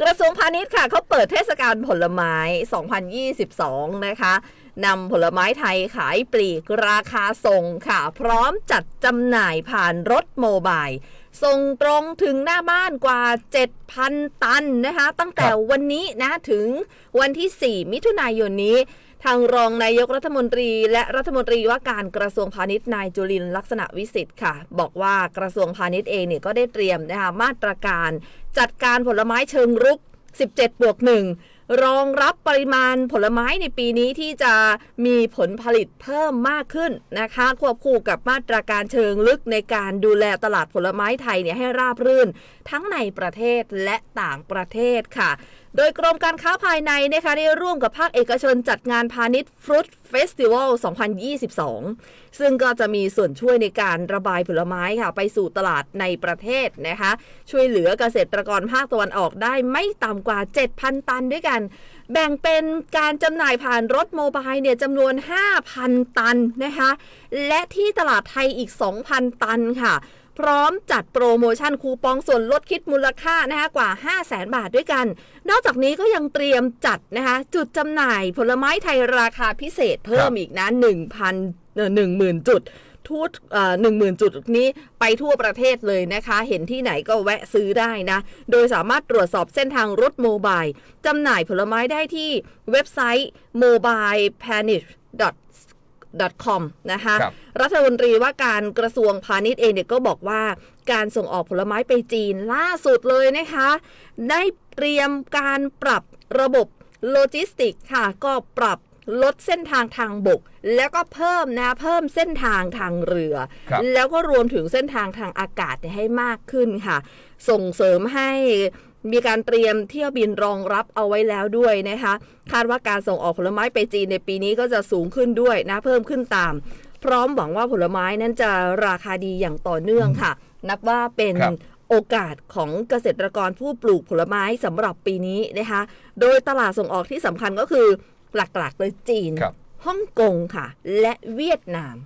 กระทรวงพาณิชย์ค่ะเขาเปิดเทศกาลผลไม้ 2022 นะคะ นำผลไม้ไทยขายปลีกราคาส่งค่ะ พร้อมจัดจำหน่ายผ่านรถโมบายส่งตรงถึงหน้าบ้านกว่า 7,000 ตันนะคะ ตั้งแต่วันนี้นะถึงวันที่ 4 มิถุนายนนี้ ทางรองนายกรัฐมนตรี และรัฐมนตรีว่าการกระทรวงพาณิชย์นายจุลินทร์ลักษณะวิสิทธิ์ค่ะ บอกว่ากระทรวงพาณิชย์เองเนี่ยก็ได้เตรียมนะคะมาตรการจัดการผลไม้เชิงรุก 17 บวก 1 รองรับปริมาณผลไม้ในปีนี้ที่จะมีผลผลิตเพิ่มมากขึ้นนะคะ ควบคู่กับมาตรการเชิงลึกในการดูแลตลาดผลไม้ไทยเนี่ยให้ราบรื่น ทั้งในประเทศและต่างประเทศค่ะโดยกรมการค้าภายในนะคะได้ร่วมกับภาคเอกชนจัดงานพาณิชย์ฟรุตเฟสติวัล 2022 ซึ่งก็จะมีส่วนช่วยในการระบายผลไม้ค่ะไปสู่ตลาดในประเทศนะคะ ช่วยเหลือเกษตรกรภาคตะวันออกได้ไม่ต่ำกว่า 7,000 ตันด้วยกัน แบ่งเป็นการจำหน่ายผ่านรถโมบายเนี่ยจำนวน 5,000 ตันนะคะ และที่ตลาดไทยอีก 2,000 ตันค่ะ พร้อมจัดโปรโมชั่นคูปองส่วนลดคิดมูลค่านะคะกว่า 5 0 0แสนบาทด้วยกัน นอกจากนี้ก็ยังเตรียมจัดนะคะจุดจำหน่ายผลไม้ไทยราคาพิเศษเพิ่มอีกนะ1,000เอ่อ10,000 จุดทั่วหนึ่งหมื่นจุดนี้ไปทั่วประเทศเลยนะคะ เห็นที่ไหนก็แวะซื้อได้นะ โดยสามารถตรวจสอบเส้นทางรถโมบายจำหน่ายผลไม้ได้ที่เว็บไซต์ mobilepanish com นะคะครับรัฐมนตรีว่าการกระทรวงพาณิชย์เองเนี่ยก็บอกว่าการส่งออกผลไม้ไปจีนล่าสุดเลยนะคะ ได้เตรียมการปรับระบบโลจิสติกค่ะ ก็ปรับ ลดเส้นทางทางบก แล้วก็เพิ่มนะเพิ่มเส้นทางทางเรือ ครับแล้วก็รวมถึงเส้นทางทางอากาศเนี่ยให้มากขึ้นค่ะ ส่งเสริมให้มีการเตรียมเที่ยวบินรองรับเอาไว้แล้วด้วยนะคะ คาดว่าการส่งออกผลไม้ไปจีนในปีนี้ก็จะสูงขึ้นด้วยนะเพิ่มขึ้นตาม พร้อมหวังว่าผลไม้นั้นจะราคาดีอย่างต่อเนื่องค่ะ นับว่าเป็นครับ โอกาสของเกษตรกรผู้ปลูกผลไม้สำหรับปีนี้นะคะ โดยตลาดส่งออกที่สำคัญก็คือ หลักๆเลยจีนครับฮ่องกงค่ะ และเวียดนาม